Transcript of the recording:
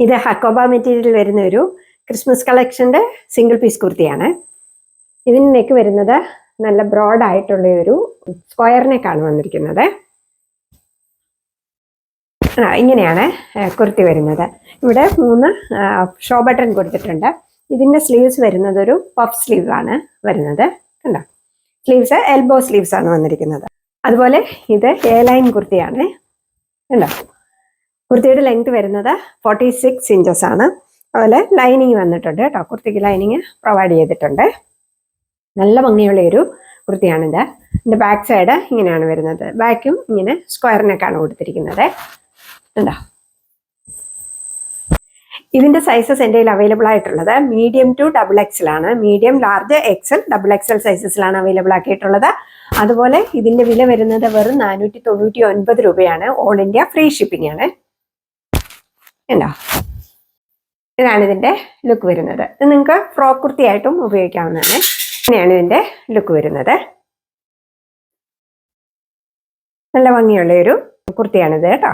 ഇത് ഹക്കോബ മെറ്റീരിയൽ വരുന്ന ഒരു ക്രിസ്മസ് കളക്ഷന്റെ സിംഗിൾ പീസ് കുർത്തിയാണ്. ഇതിന് നെക്ക് വരുന്നത് നല്ല ബ്രോഡ് ആയിട്ടുള്ള ഒരു സ്ക്വയർ നെക്കാണ് വന്നിരിക്കുന്നത്. ആ, ഇങ്ങനെയാണ് കുർത്തി വരുന്നത്. ഇവിടെ മൂന്ന് ഷോ ബട്ടൺ കൊടുത്തിട്ടുണ്ട്. ഇതിന്റെ സ്ലീവ്സ് വരുന്നത് ഒരു പഫ് സ്ലീവ് ആണ് വരുന്നത്. കണ്ടോ? സ്ലീവ്സ് എൽബോ സ്ലീവ്സ് ആണ് വന്നിരിക്കുന്നത്. അതുപോലെ ഇത് എ ലൈൻ കുർത്തിയാണ്. കണ്ടോ? കുർത്തിയുടെ ലെങ്ത് വരുന്നത് ഫോർട്ടി സിക്സ് ഇഞ്ചസ് ആണ്. അതുപോലെ ലൈനിങ് വന്നിട്ടുണ്ട് കേട്ടോ. കുർത്തിക്ക് ലൈനിങ് പ്രൊവൈഡ് ചെയ്തിട്ടുണ്ട്. നല്ല ഭംഗിയുള്ള ഒരു കുർത്തിയാണിത്. ഇതിന്റെ ബാക്ക് സൈഡ് ഇങ്ങനെയാണ് വരുന്നത്. ബാക്കും ഇങ്ങനെ സ്ക്വയറിനൊക്കെയാണ് കൊടുത്തിരിക്കുന്നത്. ഉണ്ടോ ഇതിന്റെ സൈസസ് എന്റെ കയ്യിൽ അവൈലബിൾ ആയിട്ടുള്ളത് medium to double എക്സലാണ് medium large XL double XL സൈസസിലാണ് available ആക്കിയിട്ടുള്ളത്. അതുപോലെ ഇതിന്റെ വില വരുന്നത് വെറും നാനൂറ്റി തൊണ്ണൂറ്റി ഒൻപത് രൂപയാണ്. ഓൾ ഇന്ത്യ ഫ്രീ ഷിപ്പിംഗ് ആണ്. ഉണ്ടോ ഇതാണ് ഇതിന്റെ ലുക്ക് വരുന്നത്. ഇത് നിങ്ങൾക്ക് ഫ്രോക്ക് കുർത്തിയായിട്ടും ഉപയോഗിക്കാവുന്നതാണ്. ഇങ്ങനെയാണ് ഇതിന്റെ ലുക്ക് വരുന്നത്. നല്ല ഭംഗിയുള്ള ഒരു കുർത്തിയാണിത് കേട്ടോ.